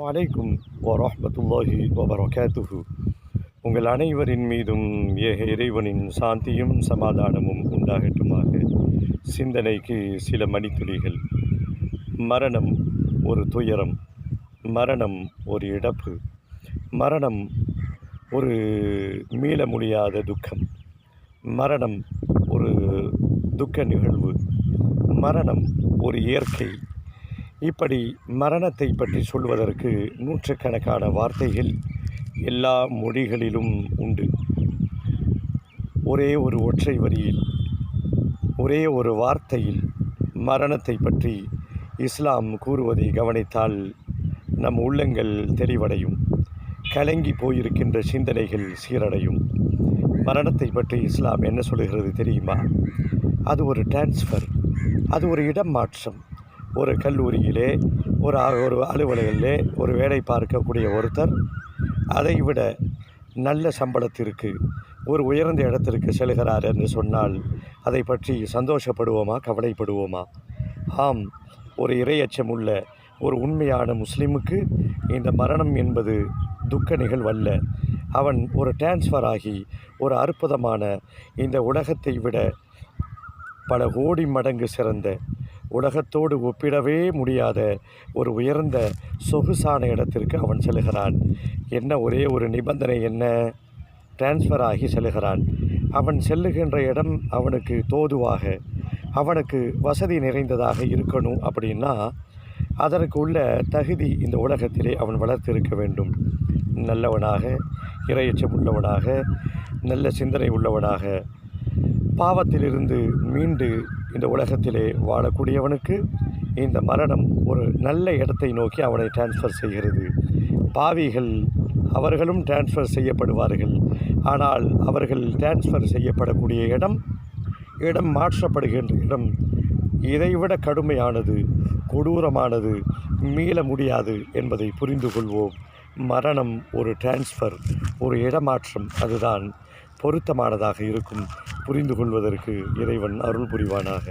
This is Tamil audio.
வலைக்கும் வரமத்துல்லாஹி வபரகாத்துஹு. உங்கள் அனைவரின் மீதும் ஏக இறைவனின் சாந்தியும் சமாதானமும் உண்டாகட்டுமாக. சிந்தனைக்கு சில மணித்துளிகள். மரணம் ஒரு துயரம். மரணம் ஒரு இழப்பு. மரணம் ஒரு மீள முடியாத துக்கம். மரணம் ஒரு துக்க நிகழ்வு. மரணம் ஒரு இயற்கை. இப்படி மரணத்தை பற்றி சொல்வதற்கு நூற்றுக்கணக்கான வார்த்தைகள் எல்லா மொழிகளிலும் உண்டு. ஒரே ஒரு ஒற்றை வரியில் ஒரே ஒரு வார்த்தையில் மரணத்தை பற்றி இஸ்லாம் கூறுவதை கவனித்தால் நம் உள்ளங்கள் தெளிவடையும் கலங்கி போயிருக்கின்ற சிந்தனைகள் சீரடையும். மரணத்தை பற்றி இஸ்லாம் என்ன சொல்கிறது தெரியுமா? அது ஒரு டிரான்ஸ்ஃபர் அது ஒரு இடம் மாற்றம். ஒரு கல்லூரியிலே ஒரு ஒரு அலுவலகத்திலே ஒரு வேலை பார்க்கக்கூடிய ஒருத்தர் அதை விட நல்ல சம்பளத்திற்கு ஒரு உயர்ந்த இடத்திற்கு செல்கிறார் என்று சொன்னால் அதை பற்றி சந்தோஷப்படுவோமா கவலைப்படுவோமா? ஆம் ஒரு இரையச்சம் உள்ள ஒரு உண்மையான முஸ்லீமுக்கு இந்த மரணம் என்பது துக்க நிகழ்வல்ல. அவன் ஒரு டிரான்ஸ்ஃபர் ஆகி ஒரு அற்புதமான இந்த உலகத்தை விட பல கோடி மடங்கு சிறந்த உலகத்தோடு ஒப்பிடவே முடியாத ஒரு உயர்ந்த சொகுசான இடத்திற்கு அவன் செல்கிறான். என்ன ஒரே ஒரு நிபந்தனை என்ன? டிரான்ஸ்ஃபர் ஆகி செல்கிறான். அவன் செல்லுகின்ற இடம் அவனுக்கு தோதுவாக அவனுக்கு வசதி நிறைந்ததாக இருக்கணும் அப்படின்னா அதற்கு உள்ள தகுதி இந்த உலகத்திலே அவன் வளர்த்திருக்க வேண்டும். நல்லவனாக இரையச்சம் உள்ளவனாக நல்ல சிந்தனை உள்ளவனாக பாவத்திலிருந்து மீண்டு இந்த உலகத்திலே வாழக்கூடியவனுக்கு இந்த மரணம் ஒரு நல்ல இடத்தை நோக்கி அவனை டிரான்ஸ்ஃபர் செய்கிறது. பாவிகள் அவர்களும் டிரான்ஸ்ஃபர் செய்யப்படுவார்கள். ஆனால் அவர்கள் டிரான்ஸ்ஃபர் செய்யப்படக்கூடிய இடம் இடம் மாற்றப்படுகின்ற இடம். இதைவிட கடுமையானது கொடூரமானது மீள முடியாது என்பதை புரிந்து கொள்வோம். மரணம் ஒரு டிரான்ஸ்ஃபர் ஒரு இடமாற்றம். அதுதான் பொருத்தமானதாக இருக்கும். புரிந்து கொள்வதற்கு இறைவன் அருள் புரிவானாக